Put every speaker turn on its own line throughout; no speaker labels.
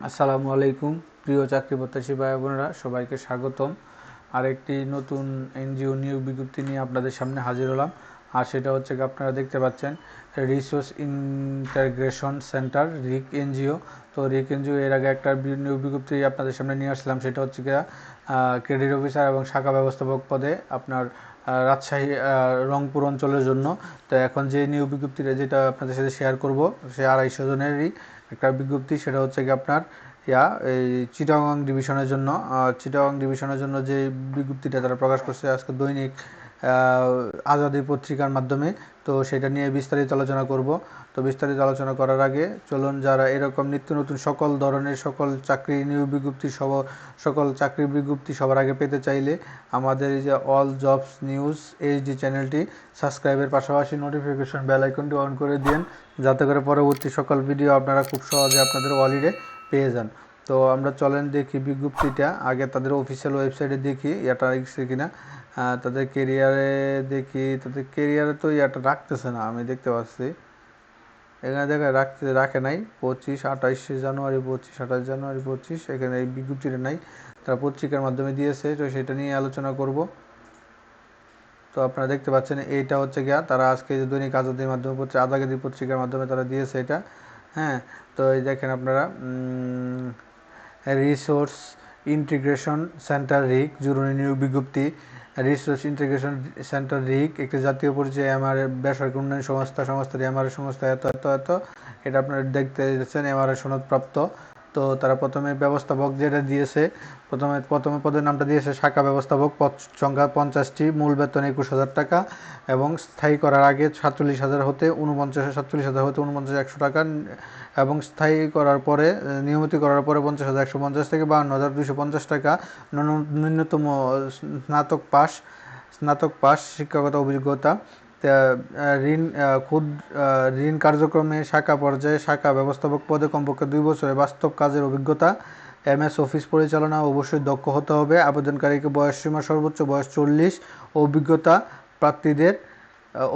আসসালামু আলাইকুম, প্রিয় চাকরি প্রত্যাশী ভাই বোনেরা সবাইকে স্বাগতম। আরেকটি নতুন এনজিও নিয়োগ বিজ্ঞপ্তি নিয়ে আপনাদের সামনে হাজির হলাম। আর সেটা হচ্ছে আপনারা দেখতে পাচ্ছেন, resource integration centre, RIC NGO. তো রিক এনজিও এর আগে একটা নিয়োগ বিজ্ঞপ্তি আপনাদের সামনে নিয়ে আসলাম, সেটা হচ্ছে গিয়া ক্রেডিট অফিসার এবং শাখা ব্যবস্থাপক পদে আপনার রাজশাহী রংপুর অঞ্চলের জন্য। তো এখন যে নিয়োগ বিজ্ঞপ্তিটা, যেটা আপনাদের সাথে শেয়ার করব, সে আড়াইশো জনেরই একটা বিজ্ঞপ্তি? সেটা হচ্ছে কি আপনার, ইয়া, এই চিটাগাং ডিভিশনের জন্য চিটাগাং ডিভিশনের জন্য যে বিজ্ঞপ্তিটা তারা প্রকাশ করছে, আজকে দৈনিক আজাদি পত্রিকার মাধ্যমে। তো সেটা নিয়ে বিস্তারিত আলোচনা করব। তো বিস্তারিত আলোচনা করার আগে চলুন যারা এরকম নিত্য নতুন সকল ধরনের সকল চাকরি নিয়োগ বিজ্ঞপ্তি সব সকল চাকরি বিজ্ঞপ্তি সবার আগে পেতে চাইলে আমাদের এই যে অল জবস নিউজ এইচডি চ্যানেলটি সাবস্ক্রাইবের পাশাপাশি নোটিফিকেশন বেল আইকনটি অন করে দিন, যাতে করে পরবর্তী সকল ভিডিও আপনারা খুব সহজে আপনাদের ওয়ালিডে পেয়ে যান। তো আমরা চলেন দেখি বিজ্ঞপ্তিটা। আগে তাদের অফিসিয়াল ওয়েবসাইটে দেখি, এটা কিনা। তাদের কেরিয়ারে দেখি, তাদের কেরিয়ারে তো ইয়াটা রাখতেছে না, আমি দেখতে পাচ্ছি। এখানে দেখা, রাখতে, রাখে নাই। পঁচিশ, আঠাইশে জানুয়ারি, পঁচিশ, আঠাশ জানুয়ারি, পঁচিশ, এখানে এই বিজ্ঞপ্তিটা নাই। তারা পত্রিকার মাধ্যমে দিয়েছে, তো সেটা নিয়ে আলোচনা করব। তো আপনারা দেখতে পাচ্ছেন, এইটা হচ্ছে গিয়া, তারা আজকে যে দৈনিক আজাদির মাধ্যমে পত্রিকা আজাদি পত্রিকার মাধ্যমে তারা দিয়েছে এটা। হ্যাঁ তো এই দেখেন আপনারা রিসোর্স ইন্টিগ্রেশন সেন্টার রিক জরুরি নিয়োগ বিজ্ঞপ্তি। রিসোর্স ইন্টিগ্রেশন সেন্টার রিক একটি জাতীয় পরিচয় এমআর বেসরকারি উন্নয়ন সংস্থা সংস্থা এমআর সংস্থা, এত এত এত। এটা আপনারা দেখতে যাচ্ছেন এমআর সনদপ্রাপ্ত। তো তারা প্রথমে ব্যবস্থাপক যেটা দিয়েছে, প্রথমে প্রথমে পদের নামটা দিয়েছে শাখা ব্যবস্থাপক, পদ সংখ্যা পঞ্চাশটি, মূল বেতন একুশ হাজার টাকা এবং স্থায়ী করার আগে সাতচল্লিশ হাজার হতে উনপঞ্চাশ সাতচল্লিশ হাজার হতে উনপঞ্চাশ একশো টাকা এবং স্থায়ী করার পরে, নিয়মিত করার পরে পঞ্চাশ হাজার, একশো পঞ্চাশ থেকে বাউন্ন হাজার দুশো পঞ্চাশ টাকা ন্যূন- ন্যূনতম স্নাতক পাস স্নাতক পাস শিক্ষাগত অভিজ্ঞতা ঋণ ক্ষুদ ঋণ কার্যক্রমে শাখা পর্যায়ে শাখা ব্যবস্থাপক পদে কমপক্ষে দুই বছরের বাস্তব কাজের অভিজ্ঞতা, এমএস অফিস পরিচালনা অবশ্যই দক্ষ হতে হবে। আবেদনকারীকে বয়স সীমা সর্বোচ্চ বয়স চল্লিশ, অভিজ্ঞতা প্রার্থীদের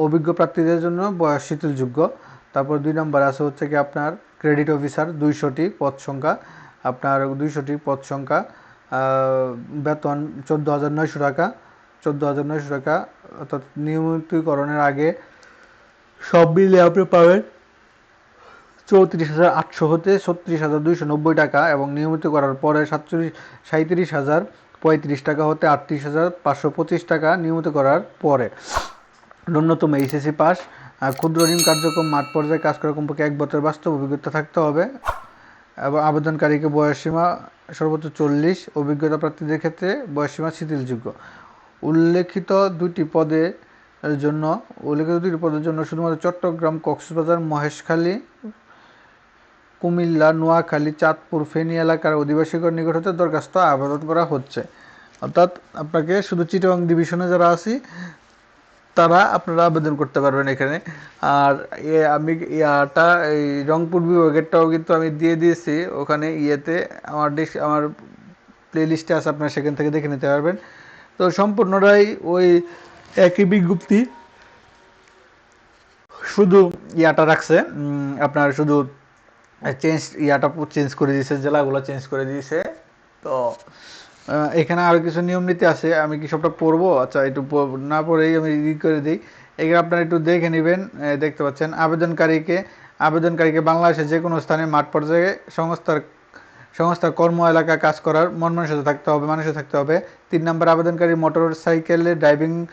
অভিজ্ঞ প্রার্থীদের জন্য বয়স শিথিলযোগ্য। তারপর দুই নম্বর আছে হচ্ছে কি আপনার ক্রেডিট অফিসার দুইশোটি পদ সংখ্যা। আপনার দুইশোটি পদ সংখ্যা বেতন চোদ্দ হাজার নয়শো টাকা, চোদ্দ হাজার নয়শো টাকা অর্থাৎ নিয়মিতকরণের আগে সব মিলিয়ে আপনি পাবেন চৌত্রিশ হাজার আটশো হতে ছত্রিশ হাজার দুইশো নব্বই টাকা এবং নিয়মিত করার পরে সাতচল্লিশ সাঁত্রিশ হাজার, পঁয়ত্রিশ টাকা হতে আটত্রিশ হাজার, পাঁচশো পঁচিশ টাকা নিয়মিত করার পরে। ন্যূনতম এইচএসসি পাস ক্ষুদ্র ঋণ কার্যক্রম, মাঠ পর্যায়ে কাজ করা কমপক্ষে এক বছর বাস্তব অভিজ্ঞতা থাকতে হবে। এবং আবেদনকারীকে বয়সসীমা সর্বোচ্চ চল্লিশ, অভিজ্ঞতা প্রার্থীদের ক্ষেত্রে বয়সসীমা শিথিলযোগ্য। উল্লেখিত দুটি পদে জন্য, উল্লেখিত দুটি পদের জন্য শুধুমাত্র চট্টগ্রাম, কক্সবাজার, মহেশখালী, কুমিল্লা, নোয়াখালী, চাঁদপুর, ফেনী এলাকার অধিবাসীগণ নিকট হতে দরখাস্ত আবেদন করা হচ্ছে। অর্থাৎ আপনাকে শুধু চিটং ডিভিশনে যারা আছি, তারা আপনারা আবেদন করতে পারবেন এখানে। আর আমি ইয়াটা, এই রংপুর বিভাগেরটাও কিন্তু আমি দিয়ে দিয়েছি। ওখানে ইয়েতে আমার ডিস, আমার প্লে লিস্টে আছে, আপনারা সেখান থেকে দেখে নিতে পারবেন। তো সম্পূর্ণটাই ওই একই বিজ্ঞপ্তি। শুধু ইয়াটা রাখছে আপনার শুধু চেঞ্জ ইয়াটা চেঞ্জ করে দিয়েছে, জেলাগুলো চেঞ্জ করে দিয়েছে। তো এখানে আরও কিছু নিয়ম নীতি আছে, আমি কি সবটা পড়ব? আচ্ছা একটু না পড়েই আমি ই করে দিই। এখানে আপনারা একটু দেখে নেবেন দেখতে পাচ্ছেন, আবেদনকারীকে আবেদনকারীকে বাংলাদেশের যে কোনো স্থানে মাঠ পর্যায়ে সংস্থার সংস্থার কর্ম এলাকায় কাজ করার মন মানসিকতা থাকতে হবে মানুষের থাকতে হবে। তিন নম্বর, আবেদনকারী মোটর সাইকেলে, ড্রাইভিং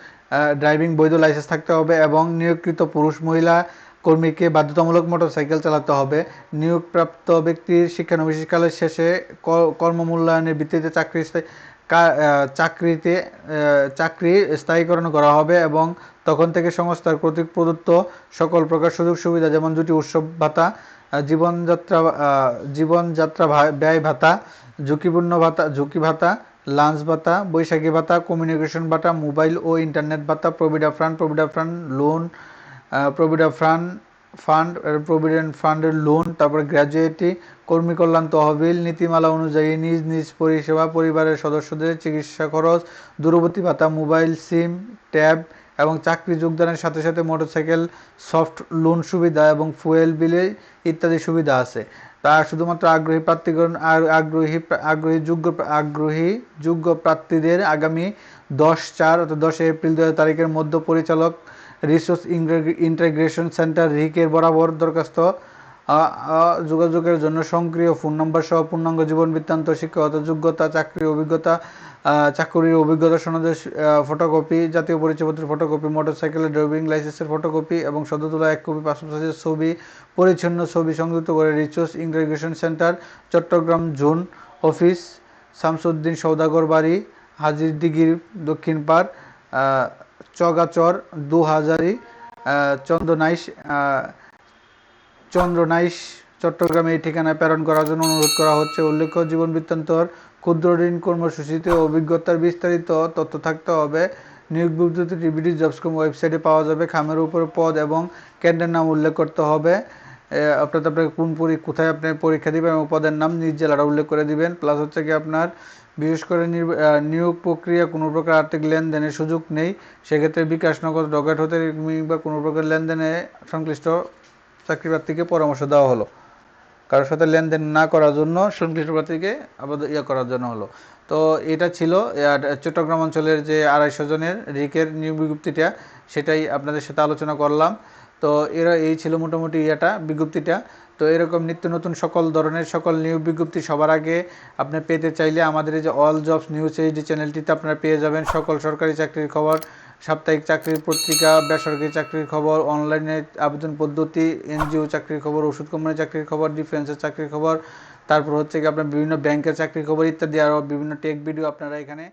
ড্রাইভিং বৈধ লাইসেন্স থাকতে হবে এবং নিয়োগকৃত পুরুষ, মহিলা কর্মীকে বাধ্যতামূলক মোটর সাইকেল চালাতে হবে। নিয়োগপ্রাপ্ত ব্যক্তির শিক্ষানবিশকালের শেষে ক- কর্মমূল্যায়নের ভিত্তিতে চাকরি চাকরিতে চাকরি স্থায়ীকরণ করা হবে এবং তখন থেকে সংস্থার কর্তৃক প্রদত্ত সকল প্রকার সুযোগ সুবিধা যেমন দুটি উৎসব ভাতা জীবনযাত্রা জীবনযাত্রা ব্যয় ভাতা, ঝুঁকিপূর্ণ ভাতা, ঝুঁকি ভাতা, লাঞ্চ ভাতা, বৈশাখী ভাতা কমিউনিকেশন ভাতা মোবাইল ও ইন্টারনেট ভাতা provident fund provident fund loan provident fund fund provident ফান্ডের লোন তারপর গ্র্যাজুয়েটি কর্মী কল্যাণ তহবিল, নীতিমালা অনুযায়ী নিজ নিজ পরিষেবা, পরিবারের সদস্যদের চিকিৎসা খরচ, দূরবর্তী ভাতা মোবাইল সিম ট্যাব এবং চাকরি যোগদানের সাথে সাথে মোটরসাইকেল, সফট লোন সুবিধা এবং ফুয়েল বিলে ইত্যাদি সুবিধা আছে। তা শুধুমাত্র আগ্রহী প্রার্থীগণ আগ্রহী আগ্রহী যোগ্য আগ্রহী যোগ্য প্রার্থীদের আগামী দশ চার অর্থাৎ দশ এপ্রিল দু তারিখের মধ্য পরিচালক রিসোর্স ইন্টিগ্রেশন সেন্টার রিকের বরাবর দরখাস্ত যোগাযোগের জন্য সক্রিয় ফোন নম্বর সহ পূর্ণাঙ্গ জীবন বৃত্তান্ত, শিক্ষাগত যোগ্যতা চাকরির অভিজ্ঞতা চাকরির অভিজ্ঞতা সনদের ফটোকপি জাতীয় পরিচয়পত্রের ফটোকপি মোটরসাইকেলের ড্রাইভিং লাইসেন্সের ফটোকপি এবং সদ্য তোলা এক কপি পাসপোর্ট ছবি, পরিচ্ছন্ন ছবি সংযুক্ত করে resource integration centre, Chattogram zone office, Shamsuddin Saudagar বাড়ি, হাজির দিঘির দক্ষিণ পাড় চগাচর দু হাজারি চন্দনাইশ চন্দ্রনাইশ চট্টগ্রামে এই ঠিকানায় প্রেরণ করার জন্য অনুরোধ করা হচ্ছে। উল্লেখ্য, জীবন বৃত্তান্তর, ক্ষুদ্র ঋণ কর্মসূচিতে অভিজ্ঞতার বিস্তারিত তথ্য থাকতে হবে। নিয়োগ বিজ্ঞপ্তিটি বিডি জবসকম ওয়েবসাইটে পাওয়া যাবে। খামের উপরে পদ এবং কেন্দ্রের নাম উল্লেখ করতে হবে। অর্থাৎ আপনাকে কোন কোথায় আপনি পরীক্ষা দিবেন এবং পদের নাম নিজ জেলাটা উল্লেখ করে দিবেন। প্লাস হচ্ছে কি আপনার বিশেষ করে নিয়োগ প্রক্রিয়া কোনো প্রকার আর্থিক লেনদেনের সুযোগ নেই। সেক্ষেত্রে বিকাশ ডকেট হতে বা কোনো প্রকার লেনদেনে সংশ্লিষ্ট চাকরি প্রার্থীকে পরামর্শ দেওয়া হলো। কারোর সাথে লেনদেন না করার জন্য সংশ্লিষ্ট প্রার্থীকে আবার ইয়ে করার জন্য হলো। তো এটা ছিল চট্টগ্রাম অঞ্চলের যে আড়াইশো জনের রিকের নিয়োগ বিজ্ঞপ্তিটা, সেটাই আপনাদের সাথে আলোচনা করলাম। তো এরা, এই ছিল মোটামুটি ইয়েটা, বিজ্ঞপ্তিটা। তো এরকম নিত্য নতুন সকল ধরনের সকল নিয়োগ বিজ্ঞপ্তি সবার আগে আপনি পেতে চাইলে আমাদের এই যে অল জবস নিউজ এইচডি চ্যানেলটিতে আপনারা পেয়ে যাবেন সকল সরকারি চাকরির খবর, সাপ্তাহিক চাকরির পত্রিকা, বেসরকারি চাকরির খবর অনলাইনে আবেদন পদ্ধতি, এনজিও চাকরির খবর, ওষুধ কোম্পানির চাকরির খবর ডিফেন্সের চাকরির খবর, তারপর হচ্ছে কি আপনার বিভিন্ন ব্যাংকের চাকরির খবর ইত্যাদি আরও বিভিন্ন টেক ভিডিও আপনারা এখানে